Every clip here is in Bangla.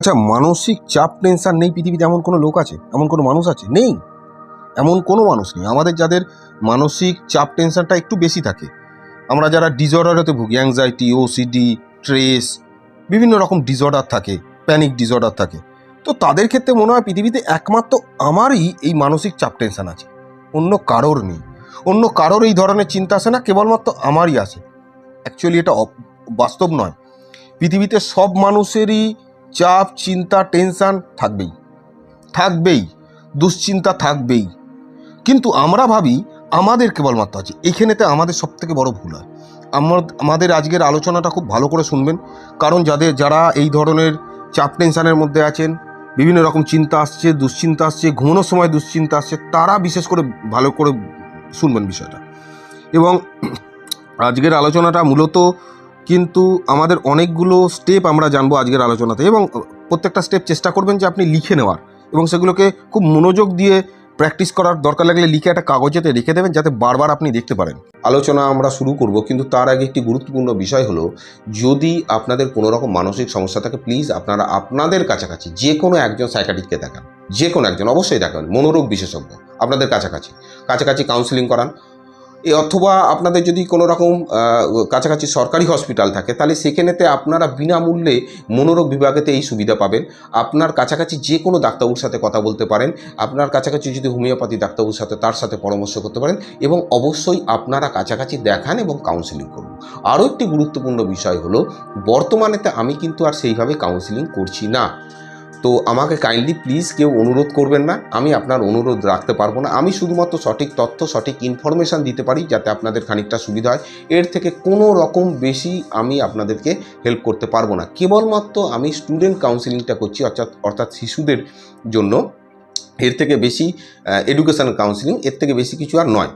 আচ্ছা মানসিক চাপ টেনশন নেই পৃথিবীতে এমন কোনো লোক আছে? এমন কোনো মানুষ আছে? নেই। এমন কোনো মানুষ নেই। আমাদের যাদের মানসিক চাপ টেনশনটা একটু বেশি থাকে, আমরা যারা ডিজঅর্ডারেতে ভুগি অ্যাংজাইটি ওসিডি স্ট্রেস বিভিন্ন রকম ডিসঅর্ডার থাকে প্যানিক ডিসঅর্ডার থাকে, তো তাদের ক্ষেত্রে মনে হয় পৃথিবীতে একমাত্র আমারই এই মানসিক চাপ টেনশন আছে। অন্য কারোর নেই। অন্য কারোর এই ধরনের চিন্তা আসে না, কেবলমাত্র আমারই আসে। অ্যাকচুয়ালি এটা বাস্তব নয়। পৃথিবীতে সব মানুষেরই চাপ, চিন্তা, টেনশান থাকবেই। থাকবেই, দুশ্চিন্তা থাকবেই। কিন্তু আমরা ভাবি আমাদের কেবলমাত্র আছে। এইখানেতে আমাদের সব থেকে বড় ভুল হয়। আমার আমাদের আজকের আলোচনাটা খুব ভালো করে শুনবেন। কারণ যাদের যারা এই ধরনের চাপ, টেনশানের মধ্যে আছেন, বিভিন্ন রকম চিন্তা আসছে, দুশ্চিন্তা আসছে, ঘুমানোর সময় দুশ্চিন্তা আসছে, তারা বিশেষ করে ভালো করে শুনবেন বিষয়টা। এবং আজকের আলোচনাটা মূলত কিন্তু আমাদের অনেকগুলো স্টেপ আমরা জানব আজকের আলোচনাতে এবং প্রত্যেকটা স্টেপ চেষ্টা করবেন যে আপনি লিখে নেওয়ার এবং সেগুলোকে খুব মনোযোগ দিয়ে প্র্যাকটিস করার দরকার লাগলে লিখে একটা কাগজেতে রেখে দেবেন যাতে বারবার আপনি দেখতে পারেন। আলোচনা আমরা শুরু করব, কিন্তু তার আগে একটি গুরুত্বপূর্ণ বিষয় হলো, যদি আপনাদের কোনো রকম মানসিক সমস্যা থাকে প্লিজ আপনারা আপনাদের কাছাকাছি যে কোনো একজন সাইকাটিককে দেখান। যে কোনো একজন, অবশ্যই দেখান মনোরোগ বিশেষজ্ঞ, আপনাদের কাছাকাছি। কাছাকাছি কাউন্সিলিং করান অথবা আপনাদের যদি কোনো রকম কাছাকাছি সরকারি হসপিটাল থাকে, তাহলে সেখানেতে আপনারা বিনামূল্যে মনোরোগ বিভাগেতে এই সুবিধা পাবেন। আপনার কাছাকাছি যে কোনো ডাক্তারবাবুর সাথে কথা বলতে পারেন, আপনার কাছাকাছি যদি হোমিওপ্যাথি ডাক্তারবাবুর সাথে তার সাথে পরামর্শ করতে পারেন এবং অবশ্যই আপনারা কাছাকাছি দেখান এবং কাউন্সিলিং করুন। আরও একটি গুরুত্বপূর্ণ বিষয় হলো, বর্তমানেতে আমি কিন্তু আর সেইভাবে কাউন্সিলিং করছি না। তো আমাকে কাইন্ডলি প্লিজ কেউ অনুরোধ করবেন না। আমি আপনার অনুরোধ রাখতে পারব না। আমি শুধুমাত্র সঠিক তথ্য, সঠিক ইনফরমেশান দিতে পারি যাতে আপনাদের খানিকটা সুবিধা হয়। এর থেকে কোনো রকম বেশি আমি আপনাদেরকে হেল্প করতে পারব না। কেবলমাত্র আমি স্টুডেন্ট কাউন্সিলিংটা করছি, অর্থাৎ অর্থাৎ শিশুদের জন্য। এর থেকে বেশি এডুকেশান কাউন্সিলিং এর থেকে বেশি কিছু আর নয়।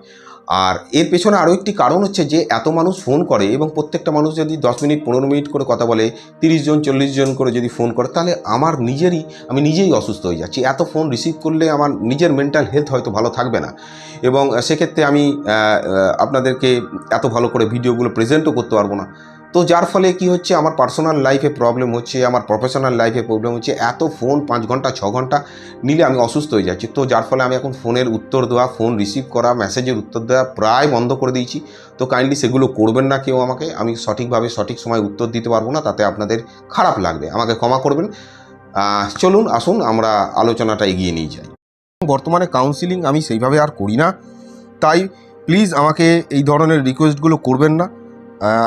আর এর পেছনে আরও একটি কারণ হচ্ছে যে এত মানুষ ফোন করে এবং প্রত্যেকটা মানুষ যদি দশ মিনিট, পনেরো মিনিট করে কথা বলে, তিরিশ জন, চল্লিশ জন করে যদি ফোন করে, তাহলে আমার নিজেরই, আমি নিজেই অসুস্থ হয়ে যাচ্ছি। এত ফোন রিসিভ করলে আমার নিজের মেন্টাল হেলথ হয়তো ভালো থাকবে না। এবং সেক্ষেত্রে আমি আপনাদেরকে এত ভালো করে ভিডিওগুলো প্রেজেন্টও করতে পারব না। তো যার ফলে কি হচ্ছে? আমার পার্সোনাল লাইফে প্রবলেম হচ্ছে, আমার প্রফেশনাল লাইফে প্রবলেম হচ্ছে। এত ফোন পাঁচ ঘণ্টা, ছ ঘণ্টা নিলে আমি অসুস্থ হয়ে যাচ্ছি। তো যার ফলে আমি এখন ফোনের উত্তর দেওয়া ফোন রিসিভ করা মেসেজের উত্তর দেওয়া প্রায় বন্ধ করে দিয়েছি। তো কাইন্ডলি সেগুলো করবেন না কেউ আমাকে। আমি সঠিকভাবে, সঠিক সময় উত্তর দিতে পারব না, তাতে আপনাদের খারাপ লাগবে। আমাকে ক্ষমা করবেন। চলুন, আসুন, আমরা আলোচনাটা এগিয়ে নিয়ে যাই। বর্তমানে কাউন্সিলিং আমি সেইভাবে আর করি না। তাই প্লিজ আমাকে এই ধরনের রিকোয়েস্টগুলো করবেন না।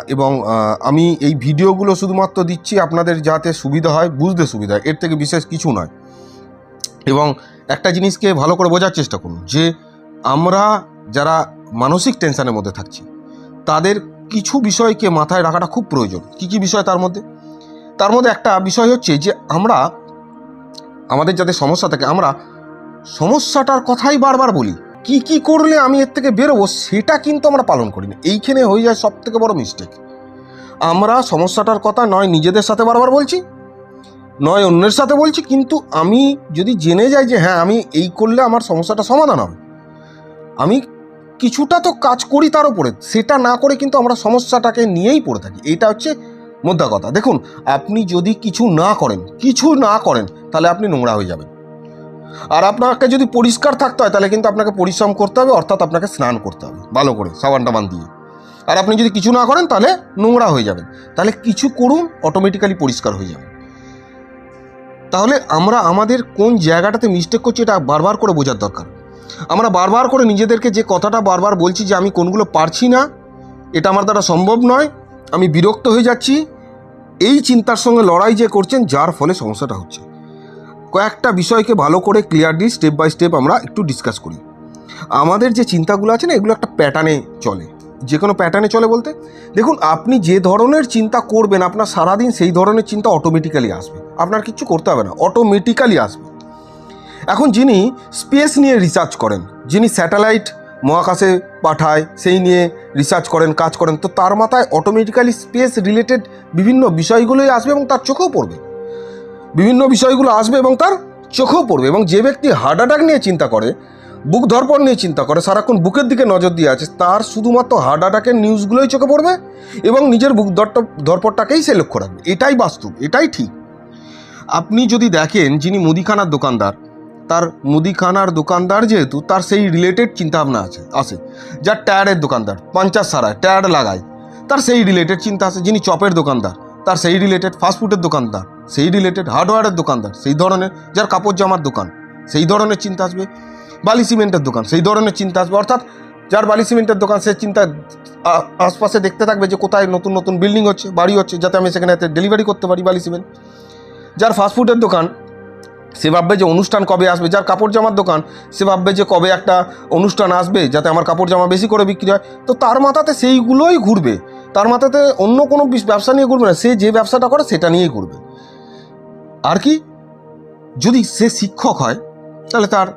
এবং আমি এই ভিডিওগুলো শুধুমাত্র দিচ্ছি আপনাদের যাতে সুবিধা হয়, বুঝতে সুবিধা হয়। এর থেকে বিশেষ কিছু নয়। এবং একটা জিনিসকে ভালো করে বোঝার চেষ্টা করুন যে, আমরা যারা মানসিক টেনশানের মধ্যে থাকছি, তাদের কিছু বিষয়কে মাথায় রাখাটা খুব প্রয়োজন। কী কী বিষয় তার মধ্যে? তার মধ্যে একটা বিষয় হচ্ছে যে, আমরা, আমাদের যাদের সমস্যা থাকে, আমরা সমস্যাটার কথাই বারবার বলি। কি কি করলে আমি এর থেকে বেরোবো, সেটা কিন্তু আমরা পালন করি না। এইখানে হয়ে যায় সব থেকে বড় মিস্টেক আমরা সমস্যাটার কথা নয় নিজেদের সাথে বারবার বলছি, নয় অন্যের সাথে বলছি, কিন্তু আমি যদি জেনে যাই যে হ্যাঁ আমি এই করলে আমার সমস্যাটা সমাধান হবে। আমি কিছুটা তো কাজ করি তার উপরে, সেটা না করে কিন্তু আমরা সমস্যাটাকে নিয়েই পড়ে থাকি। এইটা হচ্ছে মোদ্দা কথা। দেখুন, আপনি যদি কিছু না করেন, কিছু না করেন, তাহলে আপনি নোংরা হয়ে যাবেন। আর আপনাকে যদি পরিষ্কার থাকতে হয়, তাহলে কিন্তু আপনাকে পরিশ্রম করতে হবে, অর্থাৎ আপনাকে স্নান করতে হবে, ভালো করে, সাবান টাবান দিয়ে। আর আপনি যদি কিছু না করেন, তাহলে নোংরা হয়ে যাবেন। তাহলে কিছু করুন অটোমেটিক্যালি পরিষ্কার হয়ে যাবে। তাহলে আমরা আমাদের কোন জায়গাটাতে মিস্টেক করছি, এটা বারবার করে বোঝার দরকার। আমরা বারবার করে নিজেদেরকে যে কথাটা বারবার বলছি যে, আমি কোনগুলো পারছি না, এটা আমার দ্বারা সম্ভব নয়, আমি বিরক্ত হয়ে যাচ্ছি, এই চিন্তার সঙ্গে লড়াই যে করছেন, যার ফলে সমস্যাটা হচ্ছে। কয়েকটা বিষয়কে ভালো করে ক্লিয়ারলি স্টেপ বাই স্টেপ আমরা একটু ডিসকাস করি। আমাদের যে চিন্তাগুলো আছে না, এগুলো একটা প্যাটার্নে চলে। যে কোনো প্যাটার্নে চলে বলতে, দেখুন, আপনি যে ধরনের চিন্তা করবেন, আপনার সারাদিন সেই ধরনের চিন্তা অটোমেটিক্যালি আসবে। আপনার কিছু করতে হবে না অটোমেটিক্যালি আসবে। এখন যিনি স্পেস নিয়ে রিসার্চ করেন, যিনি স্যাটেলাইট মহাকাশে পাঠায়, সেই নিয়ে রিসার্চ করেন, কাজ করেন, তো তার মাথায় অটোমেটিক্যালি স্পেস রিলেটেড বিভিন্ন বিষয়গুলোই আসবে এবং তার চোখেও পড়বে। বিভিন্ন বিষয়গুলো আসবে এবং তার চোখেও পড়বে এবং যে ব্যক্তি হার্ট অ্যাটাক নিয়ে চিন্তা করে, বুক ধরপড় নিয়ে চিন্তা করে, সারাক্ষণ বুকের দিকে নজর দিয়ে আছে, তার শুধুমাত্র হার্ট অ্যাটাকের নিউজগুলোই চোখে পড়বে এবং নিজের বুক ধরট ধরপড়টাকেই সে লক্ষ্য রাখবে। এটাই বাস্তব, এটাই ঠিক। আপনি যদি দেখেন যিনি মুদিখানার দোকানদার, তার মুদিখানার দোকানদার যেহেতু, তার সেই রিলেটেড চিন্তাভাবনা আছে আছে। যার টায়ারের দোকানদার, পঞ্চাশ সারায় টায়ার লাগায়, তার সেই রিলেটেড চিন্তা আছে, যিনি চপের দোকানদার। তার সেই রিলেটেড ফাস্টফুডের দোকানদার, সেই রিলেটেড হার্ডওয়্যারের দোকানদার, সেই ধরনের যার কাপড় জামার দোকান, সেই ধরনের চিন্তা আসবে বালি সিমেন্টের দোকান, সেই ধরনের চিন্তা আসবে। অর্থাৎ যার বালি সিমেন্টের দোকান, সে চিন্তা আশপাশে দেখতে থাকবে যে কোথায় নতুন নতুন বিল্ডিং হচ্ছে, বাড়ি হচ্ছে, যাতে আমি সেখানে ডেলিভারি করতে পারি বালি সিমেন্ট। যার ফাস্টফুডের দোকান, সে ভাববে যে অনুষ্ঠান কবে আসবে। যার কাপড় জামার দোকান, সে ভাববে যে কবে একটা অনুষ্ঠান আসবে, যাতে আমার কাপড় জামা বেশি করে বিক্রি হয়। তো তার মাথাতে সেইগুলোই ঘুরবে। তার মাথাতে অন্য কোনো বিস- ব্যবসা নিয়ে ঘুরবে না। সে যে ব্যবসাটা করে সেটা নিয়েই ঘুরবে। আর কি? যদি সে শিক্ষক হয়, তাহলে তার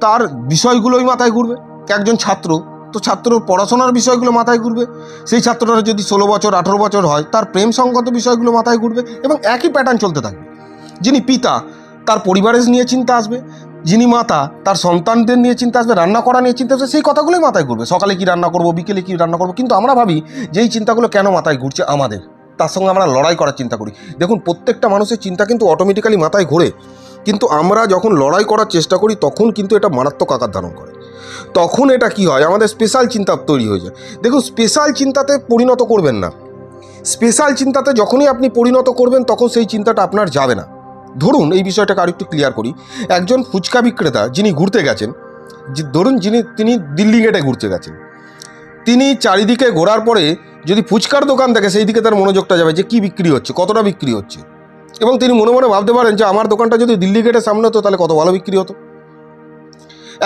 তার বিষয়গুলোই মাথায় ঘুরবে। একজন ছাত্র, তো ছাত্রর পড়াশোনার বিষয়গুলো মাথায় ঘুরবে। সেই ছাত্রটা যদি ষোলো বছর, আঠেরো বছর হয়, তার প্রেম সংক্রান্ত বিষয়গুলো মাথায় ঘুরবে এবং একই প্যাটার্ন চলতে থাকবে। যিনি পিতা, তার পরিবারের নিয়ে চিন্তা আসবে। যিনি মাতা, তার সন্তানদের নিয়ে চিন্তা আসবে, রান্না করা নিয়ে চিন্তা আসবে, সেই কথাগুলোই মাথায় ঘুরবে। সকালে কি রান্না করব, বিকেলে কি রান্না করব, কিন্তু আমরা ভাবি যে এই চিন্তাগুলো কেন মাথায় ঘুরছে আমাদের, তার সঙ্গে আমরা লড়াই করার চিন্তা করি। দেখুন, প্রত্যেকটা মানুষের চিন্তা কিন্তু অটোমেটিক্যালি মাথায় ঘোরে। কিন্তু আমরা যখন লড়াই করার চেষ্টা করি, তখন কিন্তু এটা মারাত্মক আকার ধারণ করে। তখন এটা কি হয়? আমাদের স্পেশাল চিন্তা তৈরি হয়ে যায়। দেখুন স্পেশাল চিন্তাতে পরিণত করবেন না। স্পেশাল চিন্তাতে যখনই আপনি পরিণত করবেন, তখন সেই চিন্তাটা আপনার যাবে না। ধরুন এই বিষয়টাকে আরেকটু ক্লিয়ার করি। একজন ফুচকা বিক্রেতা যিনি ঘুরতে গেছেন ধরুন যিনি, তিনি দিল্লি গেটে ঘুরতে গেছেন, তিনি চারিদিকে ঘোরার পরে যদি ফুচকার দোকান দেখে সেই দিকে তার মনোযোগটা যাবে যে কি বিক্রি হচ্ছে, কতটা বিক্রি হচ্ছে। এবং তিনি মনে মনে ভাবতে পারেন যে আমার দোকানটা যদি দিল্লি গেটের সামনে হতো তাহলে কত ভালো বিক্রি হতো।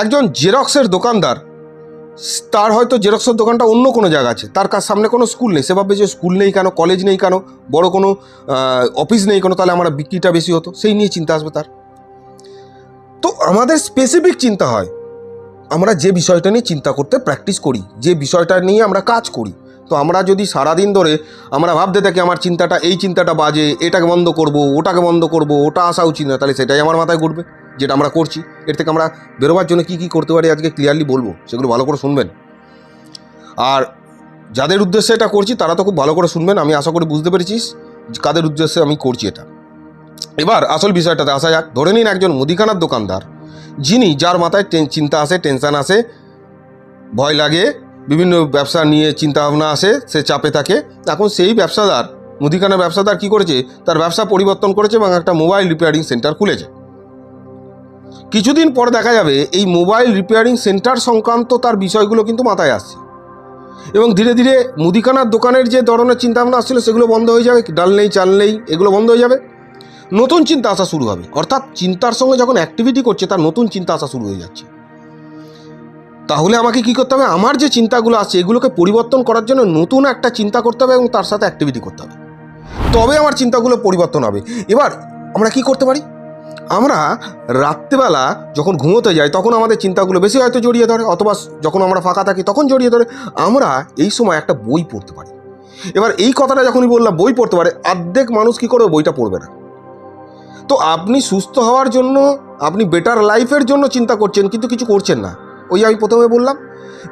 একজন জেরক্সের দোকানদার তার হয়তো জেরক্সের দোকানটা অন্য কোনো জায়গা আছে। তার কাছ সামনে কোনো স্কুল নেই। সে ভাববে যে স্কুল নেই কেন? কলেজ নেই কেন? বড় কোনো অফিস নেই কেন? তাহলে আমার বিক্রিটা বেশি হতো। সেই নিয়ে চিন্তা আসবে তার। তো আমাদের স্পেসিফিক চিন্তা হয়, আমরা যে বিষয়টা নিয়ে চিন্তা করতে প্র্যাকটিস করি, যে বিষয়টা নিয়ে আমরা কাজ করি। তো আমরা যদি সারাদিন ধরে আমরা ভাবতে থাকি, আমার চিন্তাটা, এই চিন্তাটা বাজে, এটাকে বন্ধ করব, ওটাকে বন্ধ করব, ওটা আসা উচিত না তাহলে সেটাই আমার মাথায় ঘুরবে। যেটা আমরা করছি, এর থেকে আমরা বেরোবার জন্য কী কী করতে পারি আজকে ক্লিয়ারলি বলব, সেগুলো ভালো করে শুনবেন। আর যাদের উদ্দেশ্যে এটা করছি, তারা তো খুব ভালো করে শুনবেন, আমি আশা করি বুঝতে পেরেছিস কাদের উদ্দেশ্যে আমি করছি এটা। এবার আসল বিষয়টাতে আসা যাক, ধরে নিন একজন মুদিখানার দোকানদার, যিনি যার মাথায় চিন্তা আসে, টেনশন আসে, ভয় লাগে, বিভিন্ন ব্যবসা নিয়ে চিন্তা ভাবনা আসে, সে চাপে থাকে, এখন সেই ব্যবসাদার, মুদিখানার ব্যবসাদার কি করেছে? তার ব্যবসা পরিবর্তন করেছে এবং একটা মোবাইল রিপেয়ারিং সেন্টার খুলেছে। কিছুদিন পরে দেখা যাবে এই মোবাইল রিপেয়ারিং সেন্টার সংক্রান্ত তার বিষয়গুলো কিন্তু মাথায় আসছে। এবং ধীরে ধীরে মুদিখানার দোকানের যে ধরনের চিন্তাভাবনা আসছিল সেগুলো বন্ধ হয়ে যাবে, ডাল নেই, চাল নেই, এগুলো বন্ধ হয়ে যাবে। নতুন চিন্তা আসা শুরু হবে। অর্থাৎ চিন্তার সঙ্গে যখন অ্যাক্টিভিটি করছে, তার নতুন চিন্তা আসা শুরু হয়ে যাচ্ছে। তাহলে আমাকে কি করতে হবে? আমার যে চিন্তাগুলো আছে, এগুলোকে পরিবর্তন করার জন্য নতুন একটা চিন্তা করতে হবে এবং তার সাথে অ্যাক্টিভিটি করতে হবে। তবে আমার চিন্তাগুলো পরিবর্তন হবে। এবার আমরা কি করতে পারি? আমরা রাত্রেবেলা যখন ঘুমোতে যাই, তখন আমাদের চিন্তাগুলো বেশি হয়তো জড়িয়ে ধরে, অথবা যখন আমরা ফাঁকা থাকি তখন জড়িয়ে ধরে। আমরা এই সময় একটা বই পড়তে পারি। এবার এই কথাটা যখনই বললাম, বই পড়তে পারে, অর্ধেক মানুষ কী করে বইটা পড়বে না? তো আপনি সুস্থ হওয়ার জন্য, আপনি বেটার লাইফের জন্য চিন্তা করছেন, কিন্তু কিছু করছেন না। ওই আমি প্রথমে বললাম,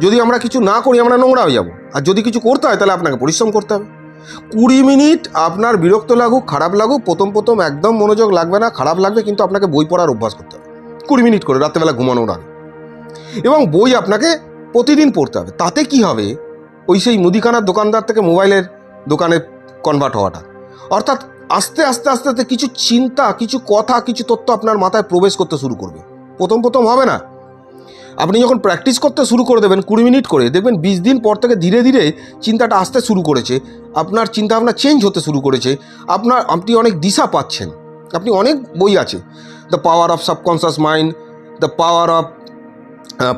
যদি আমরা কিছু না করি, আমরা নোংরা হয়ে যাব। আর যদি কিছু করতে হয়, তাহলে আপনাকে পরিশ্রম করতে হবে। কুড়ি মিনিট আপনার বিরক্ত লাগুক, খারাপ লাগুক, প্রথম প্রথম একদম মনোযোগ লাগবে না, খারাপ লাগবে কিন্তু আপনাকে বই পড়ার অভ্যাস করতে হবে। কুড়ি মিনিট করে রাত্রেবেলা ঘুমানোর আগে। এবং বই আপনাকে প্রতিদিন পড়তে হবে। তাতে কি হবে? ওই সেই মুদিখানার দোকানদার থেকে মোবাইলের দোকানে কনভার্ট হওয়াটা। অর্থাৎ আস্তে আস্তে আস্তে আস্তে কিছু চিন্তা, কিছু কথা, কিছু তথ্য আপনার মাথায় প্রবেশ করতে শুরু করবে। প্রথম প্রথম হবে না? আপনি যখন প্র্যাকটিস করতে শুরু করে দেবেন কুড়ি মিনিট করে, দেখবেন বিশ দিন পর থেকে ধীরে ধীরে চিন্তাটা আসতে শুরু করেছে। আপনার চিন্তাভাবনা চেঞ্জ হতে শুরু করেছে। আপনার, আপনি অনেক দিশা পাচ্ছেন। আপনি অনেক বই আছে। The power of subconscious mind the power of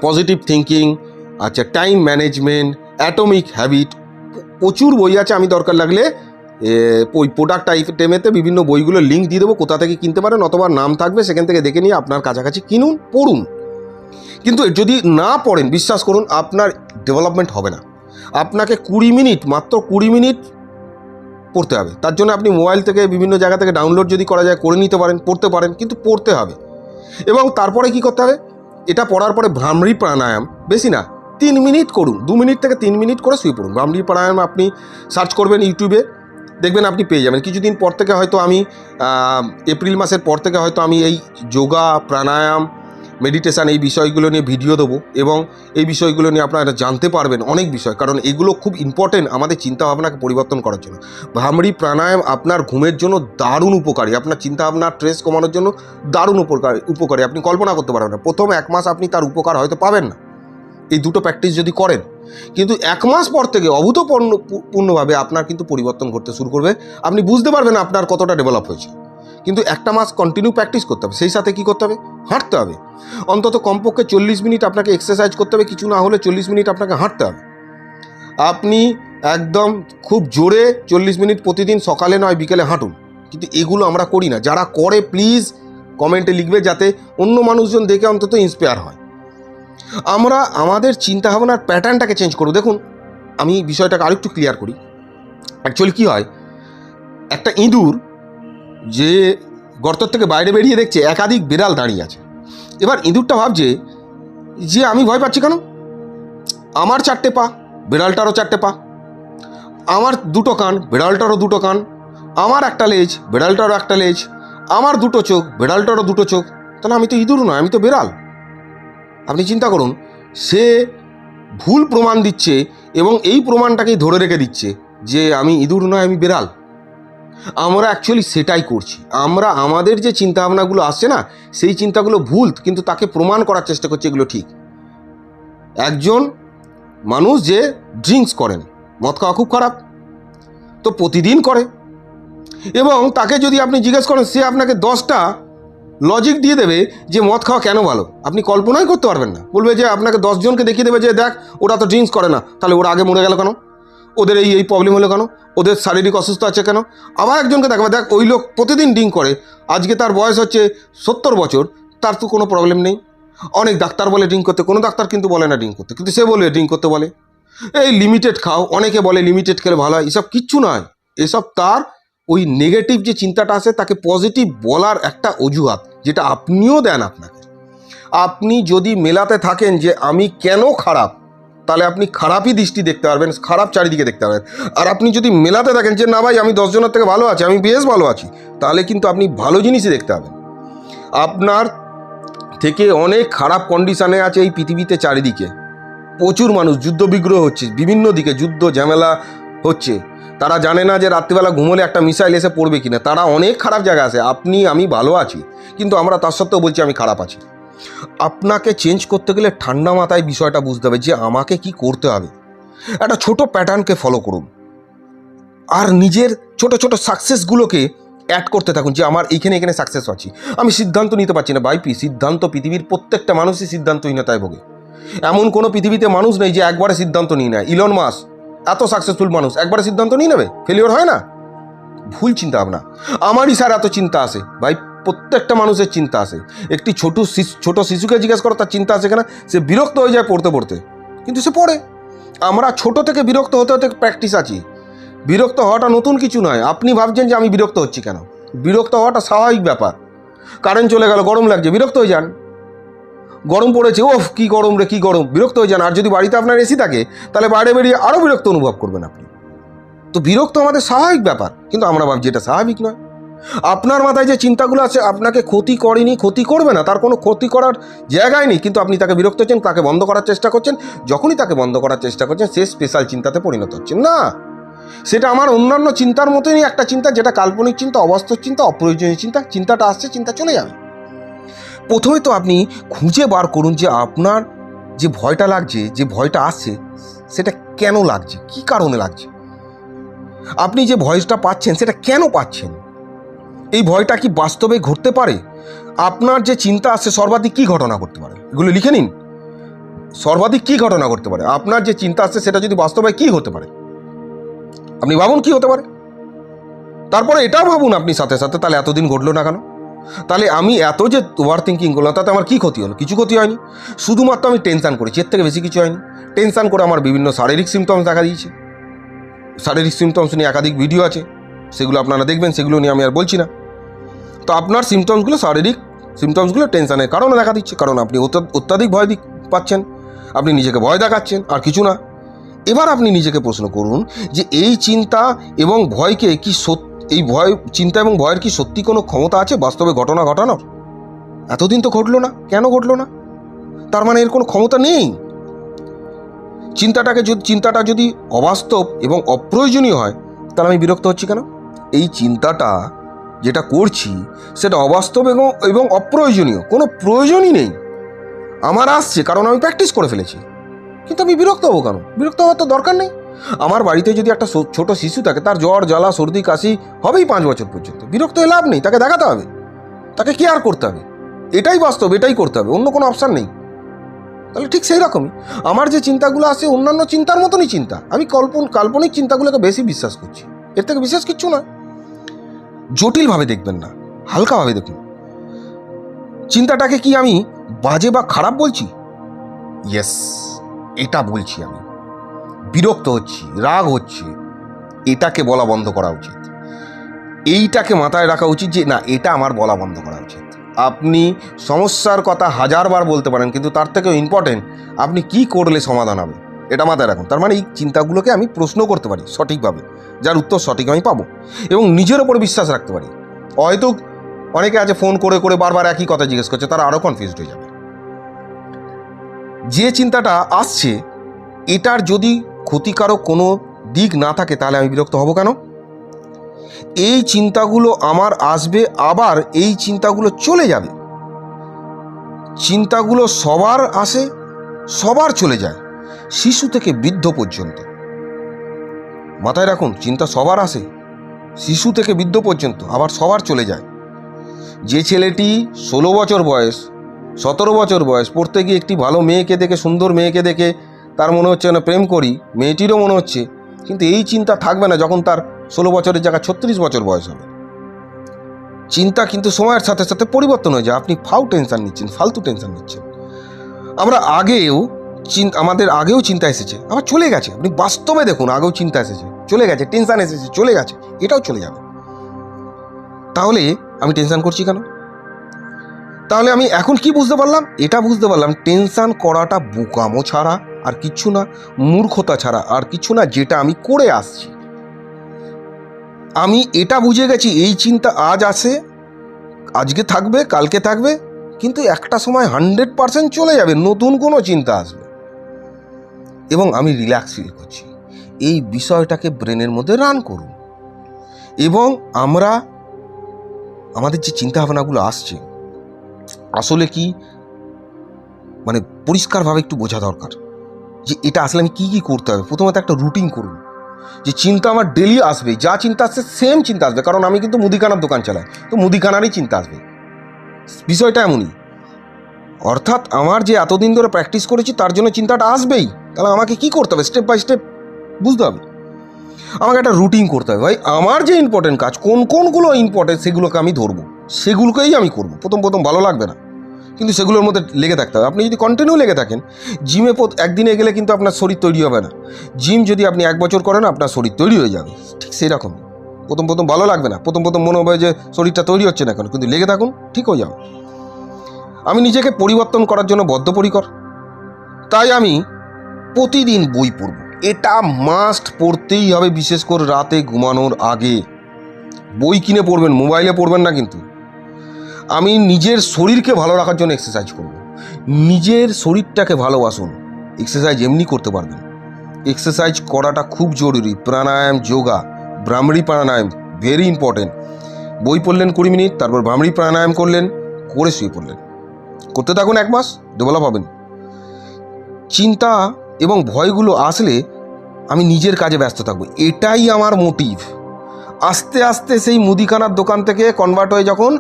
positive thinking আচ্ছা টাইম ম্যানেজমেন্ট অ্যাটমিক হ্যাবিট প্রচুর বই আছে। আমি দরকার লাগলে ওই প্রোডাক্ট আইটেমেতে বিভিন্ন বইগুলোর লিঙ্ক দিয়ে দেবো। কোথা থেকে কিনতে পারেন? অথবা নাম থাকবে, সেখান থেকে দেখে নিয়ে আপনার কাছাকাছি কিনুন, পড়ুন। কিন্তু যদি না পড়েন, বিশ্বাস করুন, আপনার ডেভেলপমেন্ট হবে না। আপনাকে কুড়ি মিনিট, মাত্র কুড়ি মিনিট পড়তে হবে। তার জন্য আপনি মোবাইল থেকে বিভিন্ন জায়গা থেকে ডাউনলোড যদি করা যায়, করে নিতে পারেন, পড়তে পারেন, কিন্তু পড়তে হবে। এবং তারপরে কি করতে হবে? এটা পড়ার পরে ভ্রামরি প্রাণায়াম, বেশি না, তিন মিনিট করুন। দু মিনিট থেকে তিন মিনিট করে শুয়ে পড়ুন। ভ্রামরি প্রাণায়াম আপনি সার্চ করবেন ইউটিউবে দেখবেন আপনি পেয়ে যাবেন। কিছুদিন পর থেকে হয়তো আমি এপ্রিল মাসের পর থেকে হয়তো আমি এই যোগা, প্রাণায়াম মেডিটেশান এই বিষয়গুলো নিয়ে ভিডিও দেবো এবং এই বিষয়গুলো নিয়ে আপনারা জানতে পারবেন অনেক বিষয়। কারণ এগুলো খুব ইম্পর্টেন্ট আমাদের চিন্তাভাবনাকে পরিবর্তন করার জন্য। ভ্রামরি প্রাণায়াম আপনার ঘুমের জন্য দারুণ উপকারী। আপনার চিন্তাভাবনার স্ট্রেস কমানোর জন্য দারুণ উপকারী উপকারী। আপনি কল্পনা করতে পারবেন না। প্রথম এক মাস আপনি তার উপকার হয়তো পাবেন না। এই দুটো প্র্যাকটিস যদি করেন, কিন্তু এক মাস পর থেকে অভূতপূর্ণ, পূর্ণভাবে আপনার কিন্তু পরিবর্তন করতে শুরু করবে। আপনি বুঝতে পারবেন আপনার কতটা ডেভেলপ হয়েছে। কিন্তু একটা মাস কন্টিনিউ প্র্যাকটিস করতে হবে। সেই সাথে কি করতে হবে? হাঁটতে হবে। অন্তত কমপক্ষে চল্লিশ মিনিট আপনাকে এক্সারসাইজ করতে হবে, কিছু না হলে চল্লিশ মিনিট আপনাকে হাঁটতে হবে। আপনি একদম খুব জোরে চল্লিশ মিনিট প্রতিদিন সকালে নয়, বিকেলে হাঁটুন। কিন্তু এগুলো আমরা করি না। যারা করে প্লিজ কমেন্টে লিখবে যাতে অন্য মানুষজন দেখে অন্তত ইন্সপায়ার হয়। আমরা, আমাদের চিন্তাভাবনার প্যাটার্নটাকে চেঞ্জ করব। দেখুন, আমি বিষয়টাকে আরেকটু ক্লিয়ার করি। অ্যাকচুয়ালি কী হয়? একটা ইঁদুর যে গর্তর থেকে বাইরে বেরিয়ে দেখছে, একাধিক বিড়াল দাঁড়িয়ে আছে। এবার ইঁদুরটা ভাবছে যে আমি ভয় পাচ্ছি কেন? আমার চারটে পা, বিড়ালটারও চারটে পা। আমার দুটো কান, বিড়ালটারও দুটো কান। আমার একটা লেজ, বিড়ালটারও একটা লেজ। আমার দুটো চোখ, বিড়ালটারও দুটো চোখ। তাহলে আমি তো ইঁদুর নয়, আমি তো বিড়াল। আপনি চিন্তা করুন, সে ভুল প্রমাণ দিচ্ছে এবং এই প্রমাণটাকেই ধরে রেখে দিচ্ছে যে আমি ইঁদুর নয়, আমি বিড়াল। আমরা অ্যাকচুয়ালি সেটাই করছি। আমরা আমাদের যে চিন্তাভাবনাগুলো আসছে না, সেই চিন্তাগুলো ভুল, কিন্তু তাকে প্রমাণ করার চেষ্টা করছে এগুলো ঠিক। একজন মানুষ যে ড্রিঙ্কস করেন, মদ খাওয়া খুব খারাপ, তো প্রতিদিন করে। এবং তাকে যদি আপনি জিজ্ঞেস করেন, সে আপনাকে দশটা লজিক দিয়ে দেবে যে মদ খাওয়া কেন ভালো? আপনি কল্পনাই করতে পারবেন না। বলবে যে আপনাকে দশজনকে দেখিয়ে দেবে যে দেখ, ওরা তো ড্রিঙ্কস করে না, তাহলে ওরা আগে মরে গেল কেন? ওদের এই এই প্রবলেম হলো কেন? ওদের শারীরিক অসুস্থ আছে কেন? আবার একজনকে দেখাবে, দেখ, ওই লোক প্রতিদিন ড্রিঙ্ক করে, আজকে তার বয়স হচ্ছে সত্তর বছর, তার তো কোনো প্রবলেম নেই। অনেক ডাক্তার বলে ড্রিঙ্ক করতে, কোনো ডাক্তার কিন্তু বলে না ড্রিঙ্ক করতে, কিন্তু সে বলে ড্রিঙ্ক করতে বলে। এই লিমিটেড খাও, অনেকে বলে লিমিটেড খেলে ভালো হয়, এসব কিচ্ছু নয়। এসব তার ওই নেগেটিভ যে চিন্তাটা আসে, তাকে পজিটিভ বলার একটা অজুহাত, যেটা আপনিও দেন আপনাকে। আপনি যদি মেলাতে থাকেন যে আমি কেন খারাপ তাহলে আপনি খারাপই দৃষ্টি দেখতে পারবেন, খারাপ চারিদিকে দেখতে পারবেন। আর আপনি যদি মেলাতে থাকেন যে, না ভাই, আমি দশজনের থেকে ভালো আছি, আমি বেশ ভালো আছি, তাহলে কিন্তু আপনি ভালো জিনিসই দেখতে পাবেন। আপনার থেকে অনেক খারাপ কন্ডিশনে আছে এই পৃথিবীতে চারিদিকে। প্রচুর মানুষ, যুদ্ধ বিগ্রহ হচ্ছে, বিভিন্ন দিকে যুদ্ধ ঝামেলা হচ্ছে। তারা জানে না যে, রাত্রিবেলা ঘুমোলে একটা মিসাইল এসে পড়বে কিনা। তারা অনেক খারাপ জায়গা আছে, আপনি, আমি ভালো আছি। কিন্তু আমরা তার সত্ত্বেও বলছি, আমি খারাপ আছি। আপনাকে চেঞ্জ করতে গেলে ঠান্ডা মাথায় বিষয়টা বুঝতে হবে যে আমাকে কি করতে হবে। একটা ছোট প্যাটার্নকে ফলো করুন। আর নিজের ছোট ছোট সাকসেসগুলোকে অ্যাড করতে থাকুন যে আমার এইখানে এখানে সাকসেস আছি। আমি সিদ্ধান্ত নিতে পারছি না। বাইপি সিদ্ধান্ত পৃথিবীর প্রত্যেকটা মানুষই সিদ্ধান্তহীনতায় ভোগে। এমন কোনো পৃথিবীতে মানুষ নেই যে একবারে সিদ্ধান্ত নিয়ে নেয়। ইলন মাস এত সাকসেসফুল মানুষ, একবারে সিদ্ধান্ত নিয়ে নেবে? ফেলিওর হয় না? ভুল চিন্তা ভাবনা আমারই স্যার এত চিন্তা আসে ভাই প্রত্যেকটা মানুষের চিন্তা আসে। একটি ছোট ছোট শিশুকে জিজ্ঞেস করো, তার চিন্তা আসে কেনা? সে বিরক্ত হয়ে যায় পড়তে পড়তে। কিন্তু সে পড়ে। আমরা ছোট থেকে বিরক্ত হতে হতে প্র্যাকটিস আছি। বিরক্ত হওয়াটা নতুন কিছু নয়। আপনি ভাবছেন যে আমি বিরক্ত হচ্ছি কেন? বিরক্ত হওয়াটা স্বাভাবিক ব্যাপার। কারেন্ট চলে গেল, গরম লাগছে, বিরক্ত হয়ে যান। গরম পড়েছে, ওফ, কি গরম রে, কি গরম। বিরক্ত হয়ে যান। আর যদি বাড়িতে আপনার এসি থাকে, তাহলে বাইরে বেরিয়ে আরও বিরক্ত অনুভব করবেন আপনি। তো বিরক্ত আমাদের স্বাভাবিক ব্যাপার। কিন্তু আমরা ভাবছি এটা স্বাভাবিক নয়। আপনার মাথায় যে চিন্তাগুলো আছে, আপনাকে ক্ষতি করেনি, ক্ষতি করবে না, তার কোনো ক্ষতি করার জায়গায় নেই। কিন্তু আপনি তাকে বিরক্ত হচ্ছেন, তাকে বন্ধ করার চেষ্টা করছেন, যখনই তাকে বন্ধ করার চেষ্টা করছেন, সে স্পেশাল চিন্তাতে পরিণত হচ্ছেন না! সেটা আমার অন্যান্য চিন্তার মতনই একটা চিন্তা, যেটা কাল্পনিক চিন্তা, অবাস্তব চিন্তা, অপ্রয়োজনীয় চিন্তা, চিন্তাটা আসছে, চিন্তা চলে যাবে। প্রথমে তো আপনি খুঁজে বার করুন যে আপনার যে ভয়টা লাগছে, যে ভয়টা আসছে, সেটা কেন লাগছে? কি কারণে লাগছে? আপনি যে ভয়টা পাচ্ছেন, সেটা কেন পাচ্ছেন? এই ভয়টা কি বাস্তবে ঘটতে পারে? আপনার যে চিন্তা আসছে সর্বাধিক কি ঘটনা করতে পারে? এগুলো লিখে নিন। সর্বাধিক কি ঘটনা করতে পারে? আপনার যে চিন্তা আসছে সেটা যদি বাস্তবে কি হতে পারে? আপনি ভাবুন কি হতে পারে? তারপরে এটাও ভাবুন আপনি সাথে সাথে, তাহলে এতদিন ঘটলো না কেন? তাহলে আমি এত যে ওভার থিঙ্কিং করলাম, তাতে আমার কী ক্ষতি হলো? কিছু ক্ষতি হয়নি। শুধুমাত্র আমি টেনশান করেছি, এর থেকে বেশি কিছু হয়নি। টেনশান করে আমার বিভিন্ন শারীরিক সিমটমস দেখা দিয়েছে। শারীরিক সিমটমস নিয়ে একাধিক ভিডিও আছে। সেগুলো আপনারা দেখবেন, সেগুলো নিয়ে আমি আর বলছি না। তো আপনার সিমটমসগুলো শারীরিক সিমটমসগুলো টেনশানের কারণে দেখা দিচ্ছে। কারণ আপনি অত্যাধিক ভয় পাচ্ছেন। আপনি নিজেকে ভয় দেখাচ্ছেন, আর কিছু না। এবার আপনি নিজেকে প্রশ্ন করুন যে এই চিন্তা এবং ভয়কে কি সত- এই ভয় চিন্তা এবং ভয়ের কি সত্যি কোনো ক্ষমতা আছে? বাস্তবে ঘটনা ঘটানোর? এতদিন তো ঘটলো না। কেন ঘটলো না? তার মানে এর কোনো ক্ষমতা নেই। চিন্তাটাকে যদি চিন্তাটা যদি অবাস্তব এবং অপ্রয়োজনীয় হয়, তাহলে আমি বিরক্ত হচ্ছি কেন? এই চিন্তাটা যেটা করছি সেটা অবাস্তব এবং এবং অপ্রয়োজনীয়। কোনো প্রয়োজনই নেই। আমার আসছে কারণ আমি প্র্যাকটিস করে ফেলেছি। কিন্তু আমি বিরক্ত হব কেন? বিরক্ত হওয়ার তো দরকার নেই। আমার বাড়িতে যদি একটা ছোট শিশু থাকে, তার জ্বর, জ্বালা, সর্দি, কাশি হবেই পাঁচ বছর পর্যন্ত। বিরক্ত হয়ে লাভ নেই, তাকে দেখাতে হবে। তাকে কেয়ার করতে হবে। এটাই বাস্তব, এটাই করতে হবে। অন্য কোনো অপশান নেই। তাহলে ঠিক সেই রকমই। আমার যে চিন্তাগুলো আসে অন্যান্য চিন্তার মতনই চিন্তা। আমি কল্পন, কাল্পনিক চিন্তাগুলোকে বেশি বিশ্বাস করছি। এর থেকে বিশেষ কিচ্ছু না জটিলভাবে দেখবেন না, হালকাভাবে দেখুন। চিন্তাটাকে কি আমি বাজে বা খারাপ বলছি? ইয়েস এটা বলছি আমি। বিরক্ত হচ্ছি, রাগ হচ্ছে, এটাকে বলা বন্ধ করা উচিত। এইটাকে মাথায় রাখা উচিত যে, না, এটা আমার বলা বন্ধ করা উচিত। আপনি সমস্যার কথা হাজারবার বলতে পারেন, কিন্তু তার থেকেও ইম্পর্টেন্ট আপনি কি করলে সমাধান হবে? এটা মাথায় রাখুন। তার মানে এই চিন্তাগুলোকে আমি প্রশ্ন করতে পারি সঠিকভাবে। যার উত্তর সঠিক আমি পাবো। এবং নিজের ওপর বিশ্বাস রাখতে পারি। হয়তো অনেকে আছে ফোন করে করে বারবার একই কথা জিজ্ঞেস করছে, তারা আরও কনফিউজড হয়ে যাবে। যে চিন্তাটা আসছে, এটার যদি ক্ষতিকারক কোনো দিক না থাকে, তাহলে আমি বিরক্ত হব কেন? এই চিন্তাগুলো আমার আসবে, আবার এই চিন্তাগুলো চলে যাবে। চিন্তাগুলো সবার আসে, সবার চলে যায়। শিশু থেকে বৃদ্ধ পর্যন্ত। মাথায় রাখুন, চিন্তা সবার আসে। শিশু থেকে বৃদ্ধ পর্যন্ত, আবার সবার চলে যায়। যে ছেলেটি ষোলো বছর বয়স, সতেরো বছর বয়স, পড়তে গিয়ে একটি ভালো মেয়েকে দেখে, সুন্দর মেয়েকে দেখে তার মনে হচ্ছে না প্রেম করি, মেয়েটিরও মনে হচ্ছে, কিন্তু এই চিন্তা থাকবে না যখন তার ষোলো বছরের জায়গায় ছত্রিশ বছর বয়স হবে। চিন্তা কিন্তু সময়ের সাথে সাথে পরিবর্তন হয়ে যায়। আপনি ফাউ টেনশন নিচ্ছেন, ফালতু টেনশন নিচ্ছেন। আমরা আগেও চিন্তা আমাদের আগেও চিন্তা এসেছে। আবার চলে গেছে। আপনি বাস্তবে দেখুন, আগেও চিন্তা এসেছে। চলে গেছে টেনশান এসেছে, চলে গেছে, এটাও চলে যাবে। তাহলে আমি টেনশান করছি কেন? তাহলে আমি এখন কি বুঝতে পারলাম? এটা বুঝতে পারলাম টেনশান করাটা বোকামো ছাড়া আর কিছু না, মূর্খতা ছাড়া আর কিছু না যেটা আমি করে আসছি। আমি এটা বুঝে গেছি, এই চিন্তা আজ আসে, আজকে থাকবে, কালকে থাকবে, কিন্তু একটা সময় হান্ড্রেড পারসেন্ট চলে যাবে, নতুন কোনো চিন্তা আসবে। এবং আমি রিল্যাক্স ফিল করছি। এই বিষয়টাকে ব্রেনের মধ্যে রান করুন। এবং আমরা, আমাদের যে চিন্তা ভাবনাগুলো আসছে, আসলে কি মানে পরিষ্কারভাবে একটু বোঝা দরকার। যে এটা আসলে আমি কী কী করতে হবে? প্রথমত একটা রুটিন করুন। যে চিন্তা আমার ডেলি আসবে, যা চিন্তা আসছে সেম চিন্তা আসবে। কারণ আমি কিন্তু মুদিখানার দোকান চালাই, তো মুদিখানারই চিন্তা আসবে। বিষয়টা এমনই। অর্থাৎ আমার যে এতদিন ধরে প্র্যাকটিস করেছি, তার জন্য চিন্তাটা আসবেই। তাহলে আমাকে কি করতে হবে? স্টেপ বাই স্টেপ বুঝতে হবে। আমাকে একটা রুটিন করতে হবে। ভাই, আমার যে ইম্পর্টেন্ট কাজ, কোন, কোনগুলো ইম্পর্টেন্ট সেগুলোকে আমি ধরবো। সেগুলোকেই আমি করব। প্রথম প্রথম ভালো লাগবে না। কিন্তু সেগুলোর মধ্যে লেগে থাকতে হবে। আপনি যদি কন্টিনিউ লেগে থাকেন জিমে একদিনে গেলে কিন্তু আপনার শরীর তৈরি হবে না। জিম যদি আপনি এক বছর করেন, আপনার শরীর তৈরি হয়ে যাবে। ঠিক সেই রকম প্রথম প্রথম ভালো লাগবে না। প্রথম প্রথম মনে হবে যে শরীরটা তৈরি হচ্ছে না কেন। কিন্তু লেগে থাকুন, ঠিক হয়ে যাবে। আমি নিজেকে পরিবর্তন করার জন্য বদ্ধপরিকর। তাই আমি প্রতিদিন বই পড়ব। এটা মাস্ট পড়তেই হবে, বিশেষ করে রাতে ঘুমানোর আগে। বই কিনে পড়বেন, মোবাইলে পড়বেন না কিন্তু। আমি নিজের শরীরকে ভালো রাখার জন্য এক্সারসাইজ করব। নিজের শরীরটাকে ভালোবাসুন। এক্সারসাইজ এমনি করতে পারবেন। এক্সারসাইজ করাটা খুব জরুরি। প্রাণায়াম, যোগা, ব্রাহ্মী প্রাণায়াম ভেরি ইম্পর্টেন্ট বই পড়লেন কুড়ি মিনিট, তারপর ব্রাহ্মী প্রাণায়াম করলেন, করে শুয়ে পড়লেন। করতে থাকুন এক মাস ডেভেলপ হবেন। চিন্তা এবং ভয়গুলো আসলে আমি নিজের কাজে ব্যস্ত থাকব। এটাই আমার মোটিভ। আস্তে আস্তে সেই মুদিখানার দোকান থেকে কনভার্ট হয়ে যখন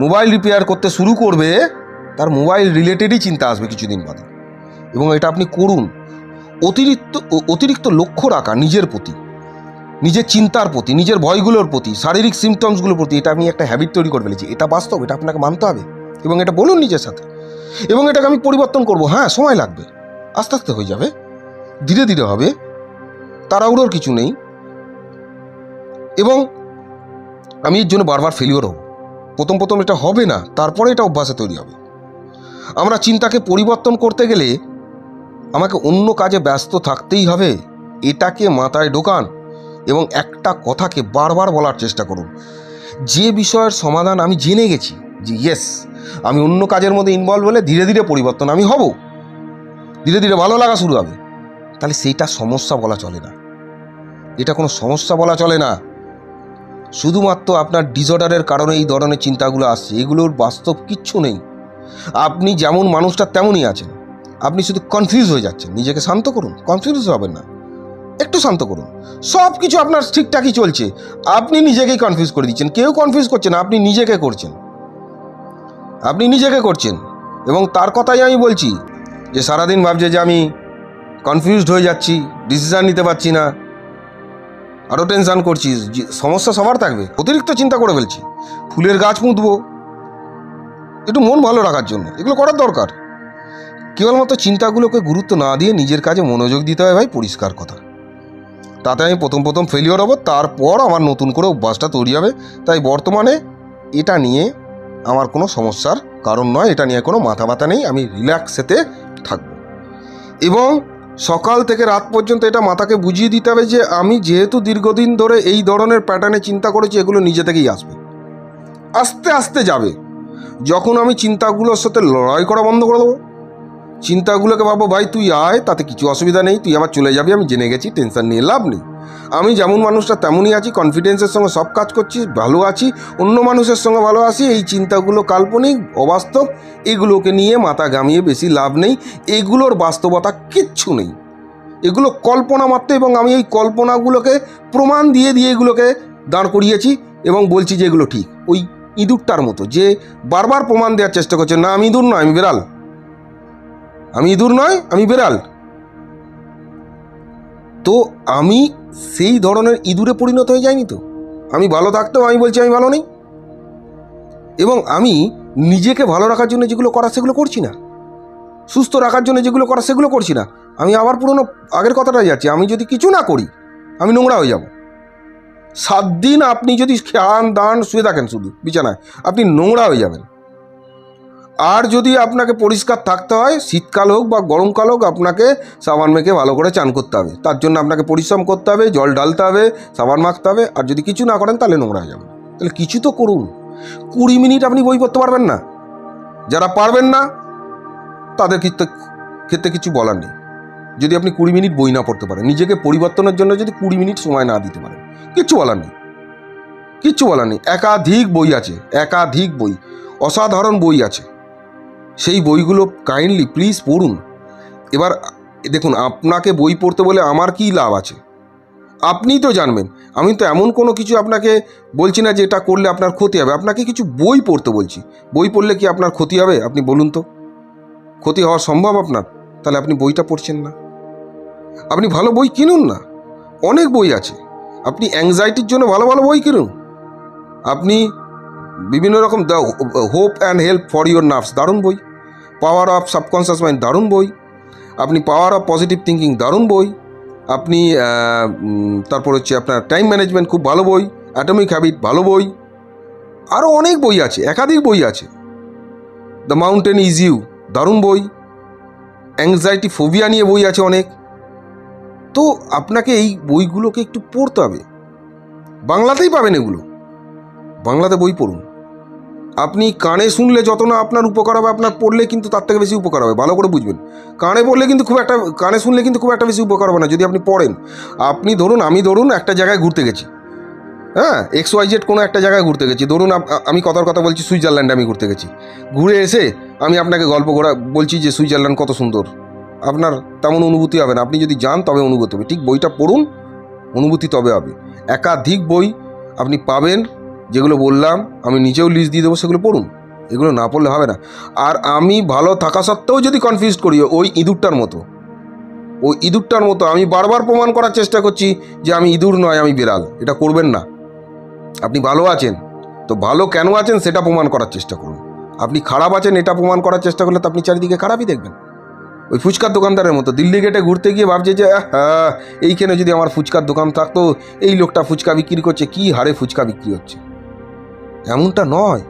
মোবাইল রিপেয়ার করতে শুরু করবে, তার মোবাইল রিলেটেডই চিন্তা আসবে কিছুদিন বাদে। এবং এটা আপনি করুন। অতিরিক্ত অতিরিক্ত লক্ষ্য রাখা নিজের প্রতি, নিজের চিন্তার প্রতি, নিজের ভয়গুলোর প্রতি, শারীরিক সিমটমসগুলোর প্রতি, এটা আমি একটা হ্যাবিট তৈরি করে ফেলেছি। এটা বাস্তব, এটা আপনাকে মানতে হবে এবং এটা বলুন নিজের সাথে। এবং এটাকে আমি পরিবর্তন করব। হ্যাঁ সময় লাগবে। আস্তে আস্তে হয়ে যাবে। ধীরে ধীরে হবে। তাড়াহুড়োর কিছু নেই। এবং আমি এর জন্য বারবার ফেলিওর হব। প্রথম প্রথম এটা হবে না, তারপরে এটা অভ্যাসে তৈরি হবে। আমরা চিন্তাকে পরিবর্তন করতে গেলে আমাকে অন্য কাজে ব্যস্ত থাকতেই হবে। এটাকে মাথায় ঢোকান এবং একটা কথাকে বারবার বলার চেষ্টা করুন। যে বিষয়ের সমাধান আমি জেনে গেছি যে ইয়েস আমি অন্য কাজের মধ্যে ইনভলভ হলে ধীরে ধীরে পরিবর্তন আমি হব। ধীরে ধীরে ভালো লাগা শুরু হবে। তাহলে সেইটা সমস্যা বলা চলে না। এটা কোনো সমস্যা বলা চলে না। শুধুমাত্র আপনার ডিসঅর্ডারের কারণে এই ধরনের চিন্তাগুলো আসছে। এগুলোর বাস্তব কিচ্ছু নেই। আপনি যেমন মানুষটা তেমনই আছেন। আপনি শুধু কনফিউজ হয়ে যাচ্ছেন। নিজেকে শান্ত করুন। কনফিউজ হবেন না। একটু শান্ত করুন। সব কিছু আপনার ঠিকঠাকই চলছে। আপনি নিজেকেই কনফিউজ করে দিচ্ছেন। কেউ কনফিউজ করছে না। আপনি নিজেকে করছেন। আপনি নিজেকে করছেন। এবং তার কথাই আমি বলছি যে সারাদিন ভাবছে যে আমি কনফিউজড হয়ে যাচ্ছি ডিসিশান নিতে পারছি না। আরও টেনশান করছি যে- সমস্যা সবার থাকবে, অতিরিক্ত চিন্তা করে ফেলছি। ফুলের গাছ পুঁতবো। একটু মন ভালো রাখার জন্য, এগুলো করার দরকার। কেবলমাত্র চিন্তাগুলোকে গুরুত্ব না দিয়ে নিজের কাজে মনোযোগ দিতে হয় ভাই, পরিষ্কার কথা। তাতে আমি প্রথম প্রথম ফেলিওর হব, তারপর আমার নতুন করে অভ্যাসটা তৈরি হবে। তাই বর্তমানে এটা নিয়ে আমার কোনো সমস্যার কারণ নয়, এটা নিয়ে কোনো মাথা ব্যথা নেই। আমি রিল্যাক্সেতে থাকব। এবং সকাল থেকে রাত পর্যন্ত এটা মাথাকে বুঝিয়ে দিতে হবে যে আমি যেহেতু দীর্ঘদিন ধরে এই ধরনের প্যাটার্নে চিন্তা করেছি, এগুলো নিজে থেকেই আসবে। আস্তে আস্তে যাবে। যখন আমি চিন্তাগুলোর সাথে লড়াই করা বন্ধ করে দেবো। চিন্তাগুলোকে ভাবো ভাই, তুই আয়, তাতে কিছু অসুবিধা নেই, তুই আবার চলে যাবি, আমি জেনে গেছি, টেনশন নিয়ে লাভ নেই। আমি যেমন মানুষটা তেমনই আছি কনফিডেন্সের সঙ্গে সব কাজ করছি, ভালো আছি, অন্য মানুষের সঙ্গে ভালো আছি, এই চিন্তাগুলো কাল্পনিক, অবাস্তব, এগুলোকে নিয়ে মাথা গামিয়ে বেশি লাভ নেই, এগুলোর বাস্তবতা কিচ্ছু নেই। এগুলো কল্পনা মাত্র এবং আমি এই কল্পনাগুলোকে প্রমাণ দিয়ে দিয়ে এগুলোকে দাঁড় করিয়েছি এবং বলছি যে এগুলো ঠিক। ওই ইঁদুরটার মতো, যে বারবার প্রমাণ দেওয়ার চেষ্টা করছে, না, আমি ইঁদুর নয়, আমি বেড়াল। আমি ইঁদুর নয়, আমি বেড়াল। তো আমি সেই ধরনের ইঁদুরে পরিণত হয়ে যাইনি তো? আমি ভালো থাকতেও আমি বলছি আমি ভালো নেই। এবং আমি নিজেকে ভালো রাখার জন্য যেগুলো করা সেগুলো করছি না। সুস্থ রাখার জন্য যেগুলো করা সেগুলো করছি না। আমি আবার পুরনো আগের কথাটাই যাচ্ছি, আমি যদি কিছু না করি, আমি নোংরা হয়ে যাব। সাত দিন আপনি যদি খান, দান, শুয়ে থাকেন শুধু, বিছানায়, আপনি নোংরা হয়ে যাবেন। আর যদি আপনাকে পরিষ্কার থাকতে হয়, শীতকাল হোক বা গরমকাল হোক, আপনাকে সাবান মেখে ভালো করে চান করতে হবে। তার জন্য আপনাকে পরিশ্রম করতে হবে, জল ঢালতে হবে, সাবান মাখতে হবে। আর যদি কিছু না করেন, তাহলে নোংরা যাবে। তাহলে কিছু তো করুন। কুড়ি মিনিট আপনি বই পড়তে পারবেন না। যারা পারবেন না, তাদের ক্ষেত্রে ক্ষেত্রে কিছু বলার নেই। যদি আপনি কুড়ি মিনিট বই না পড়তে পারেন, নিজেকে পরিবর্তনের জন্য যদি কুড়ি মিনিট সময় না দিতে পারেন কিচ্ছু বলার নেই। কিচ্ছু বলার নেই। একাধিক বই আছে, একাধিক বই, অসাধারণ বই আছে। সেই বইগুলো কাইন্ডলি প্লিজ পড়ুন। এবার দেখুন, আপনাকে বই পড়তে বলে আমার কী লাভ আছে? আপনিই তো জানবেন। আমি তো এমন কোনো কিছু আপনাকে বলছি না যে এটা করলে আপনার ক্ষতি হবে। আপনাকে কিছু বই পড়তে বলছি। বই পড়লে কি আপনার ক্ষতি হবে? আপনি বলুন তো। ক্ষতি হওয়া সম্ভব আপনার? তাহলে আপনি বইটা পড়ছেন না। আপনি ভালো বই কিনুন না। অনেক বই আছে। আপনি অ্যাংজাইটির জন্য ভালো ভালো বই কিনুন। আপনি বিভিন্ন রকম the hope and help for your nerves দারুণ বই। পাওয়ার অফ সাবকনসিয়াস মাইন্ড দারুণ বই। আপনি পাওয়ার অফ পজিটিভ থিঙ্কিং দারুণ বই। আপনি তারপর হচ্ছে আপনার টাইম ম্যানেজমেন্ট খুব ভালো বই। অ্যাটমিক হ্যাবিট ভালো বই। আরও অনেক বই আছে, একাধিক বই আছে। দ্য মাউন্টেন ইজ ইউ দারুণ বই। অ্যাংজাইটি ফোবিয়া নিয়ে বই আছে অনেক। তো আপনাকে এই বইগুলোকে একটু পড়তে হবে। বাংলাতেই পাবেন এগুলো। বাংলাতে বই পড়ুন। আপনি কানে শুনলে যত না আপনার উপকার হবে, আপনার পড়লে কিন্তু তার থেকে বেশি উপকার হবে। ভালো করে বুঝবেন। কানে পড়লে কিন্তু খুব একটা, কানে শুনলে কিন্তু খুব একটা বেশি উপকার হবে না, যদি আপনি পড়েন। আপনি ধরুন, আমি ধরুন একটা জায়গায় ঘুরতে গেছি। হ্যাঁ এক্স ওয়াই জেড কোনো একটা জায়গায় ঘুরতে গেছি। ধরুন আমি কথার কথা বলছি, সুইজারল্যান্ডে আমি ঘুরতে গেছি। ঘুরে এসে আমি আপনাকে গল্প করা, বলছি যে সুইজারল্যান্ড কত সুন্দর। আপনার তেমন অনুভূতি হবে না। আপনি যদি যান, তবে অনুভূতি হবে। ঠিক বইটা পড়ুন, অনুভূতি তবে হবে। একাধিক বই আপনি পাবেন। যেগুলো বললাম, আমি নিজেও লিস্ট দিয়ে দেবো, সেগুলো পড়ুন। এগুলো না পড়লে হবে না। আর আমি ভালো থাকা সত্ত্বেও যদি কনফিউজ করি, ওই ইঁদুরটার মতো। ওই ইঁদুরটার মতো। আমি বারবার প্রমাণ করার চেষ্টা করছি যে আমি ইঁদুর নয়, আমি বিড়াল। এটা করবেন না। আপনি ভালো আছেন। তো ভালো কেন আছেন সেটা প্রমাণ করার চেষ্টা করুন। আপনি খারাপ আছেন এটা প্রমাণ করার চেষ্টা করলে তো আপনি চারিদিকে খারাপই দেখবেন। ওই ফুচকার দোকানদারের মতো। দিল্লি গেটে ঘুরতে গিয়ে ভাবছে যে হ্যাঁ এইখানে যদি আমার ফুচকার দোকান থাকতো, এই লোকটা ফুচকা বিক্রি করছে, কি হারে ফুচকা বিক্রি হচ্ছে? এমনটা নয়।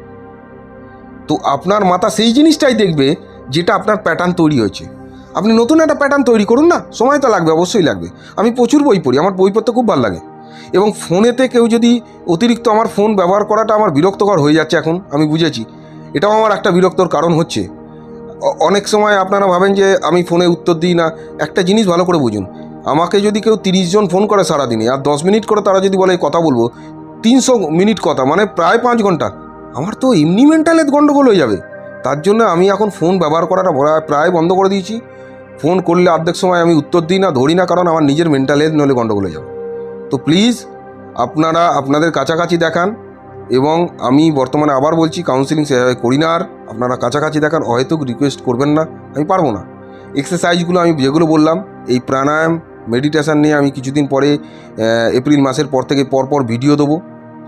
তো আপনার মাথা সেই জিনিসটাই দেখবে যেটা আপনার প্যাটার্ন তৈরি হয়েছে। আপনি নতুন একটা প্যাটার্ন তৈরি করুন না, সময় তো লাগবে, অবশ্যই লাগবে। আমি প্রচুর বই পড়ি, আমার বই পড়তে খুব ভালো লাগে। এবং ফোনেতে কেউ যদি অতিরিক্ত আমার ফোন ব্যবহার করাটা আমার বিরক্তকর হয়ে যাচ্ছে এখন, আমি বুঝেছি। এটাও আমার একটা বিরক্তর কারণ হচ্ছে। অনেক সময় আপনারা ভাবেন যে আমি ফোনে উত্তর দিই না, একটা জিনিস ভালো করে বুঝুন। আমাকে যদি কেউ তিরিশ জন ফোন করে সারাদিনে, আর দশ মিনিট করে তারা যদি বলে কথা বলব তিনশো মিনিট কথা মানে প্রায় পাঁচ ঘণ্টা। আমার তো এমনি মেন্টাল গণ্ডগোল হয়ে যাবে। তার জন্য আমি এখন ফোন ব্যবহার করাটা প্রায়- প্রায় বন্ধ করে দিয়েছি। ফোন করলে অর্ধেক সময় আমি উত্তর দিই না, ধরি না, কারণ আমার নিজের মেন্টাল হেলথ নলে গণ্ডগোল হয়ে যাবে। তো প্লিজ আপনারা আপনাদের কাছাকাছি দেখান এবং আমি বর্তমানে আবার বলছি কাউন্সিলিং সেভাবে করি না আর। আপনারা কাছাকাছি দেখান অহেতুক রিকোয়েস্ট করবেন না, আমি পারব না। এক্সারসাইজগুলো আমি যেগুলো বললাম, এই প্রাণায়াম মেডিটেশান নিয়ে আমি কিছুদিন পরে এপ্রিল মাসের পর থেকে পরপর ভিডিও দেবো।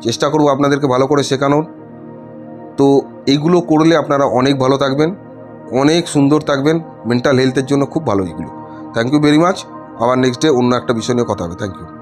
চেষ্টা করব আপনাদেরকে ভালো করে শেখানোর। তো এইগুলো করলে আপনারা অনেক ভালো থাকবেন, অনেক সুন্দর থাকবেন মেন্টাল হেলথের জন্য খুব ভালো এগুলো থ্যাংক ইউ ভেরি মাচ আবার নেক্সট ডে অন্য একটা বিষয় নিয়ে কথা হবে। Thank you